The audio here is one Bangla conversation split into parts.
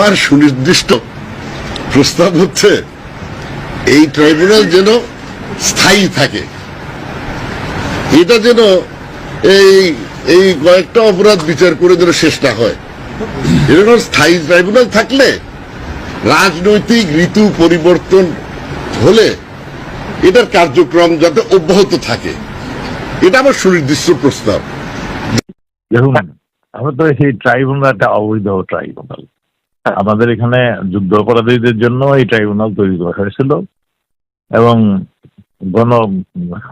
আমার সুনির্দিষ্ট প্রস্তাব হচ্ছে, এই ট্রাইব্যুনাল যেন স্থায়ী থাকে। এটা যেন এই এই কয়েকটা অপরাধ বিচার করে যেন শেষ না হয়। এরকম স্থায়ী ট্রাইব্যুনাল থাকলে রাজনৈতিক ঋতু পরিবর্তন হলে এটার কার্যক্রম যাতে অব্যাহত থাকে। এটা আমার সুনির্দিষ্ট প্রস্তাব। দেখুন, আমরা তো সেই ট্রাইব্যুনালটা অবৈধ ট্রাইব্যুনাল। আমাদের এখানে যুদ্ধ অপরাধীদের জন্য এই ট্রাইব্যুনাল তৈরি করা হয়েছিল এবং গণ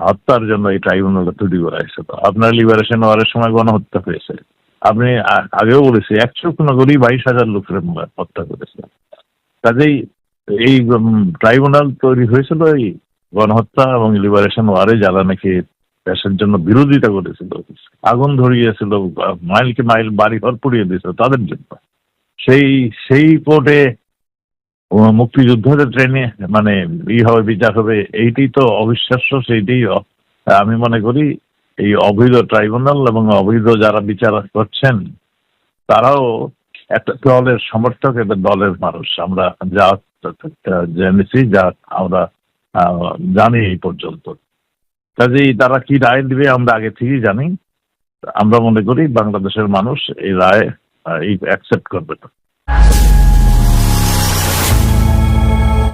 হত্যার জন্য এই ট্রাইব্যুনালটা তৈরি করা হয়েছিল আপনার লিবারেশন ওয়ারের সময় গণহত্যা হয়েছে। আপনি আগেও বলেছি একশো কোনো করি বাইশ হাজার লোকের হত্যা করেছে। কাজেই এই ট্রাইব্যুনাল তৈরি হয়েছিল এই গণহত্যা এবং লিবারেশন ওয়ারে যারা নাকি দেশের জন্য বিরোধিতা করেছিল, আগুন ধরিয়েছিল মাইলকে মাইল বাড়ি ঘর পুড়িয়ে দিয়েছিল, তাদের জন্য। সেই সেই কোর্টে মুক্তিযুদ্ধের ট্রেনে মানে ই হবে, বিচার হবে এইটি তো অবিশ্বাস্য, সেইটাই আমি মনে করি এই অবৈধ ট্রাইব্যুনাল এবং অবৈধ যারা বিচার করছেন, তারাও একটা দলের সমর্থক একটা দলের মানুষ। আমরা যা জেনেছি, যা আমরা জানি এই পর্যন্ত। কাজেই তারা কি রায় দিবে, আমরা আগে থেকেই জানি। আমরা মনে করি বাংলাদেশের মানুষ এই রায় আহ, এই অ্যাকসেপ্ট করবে না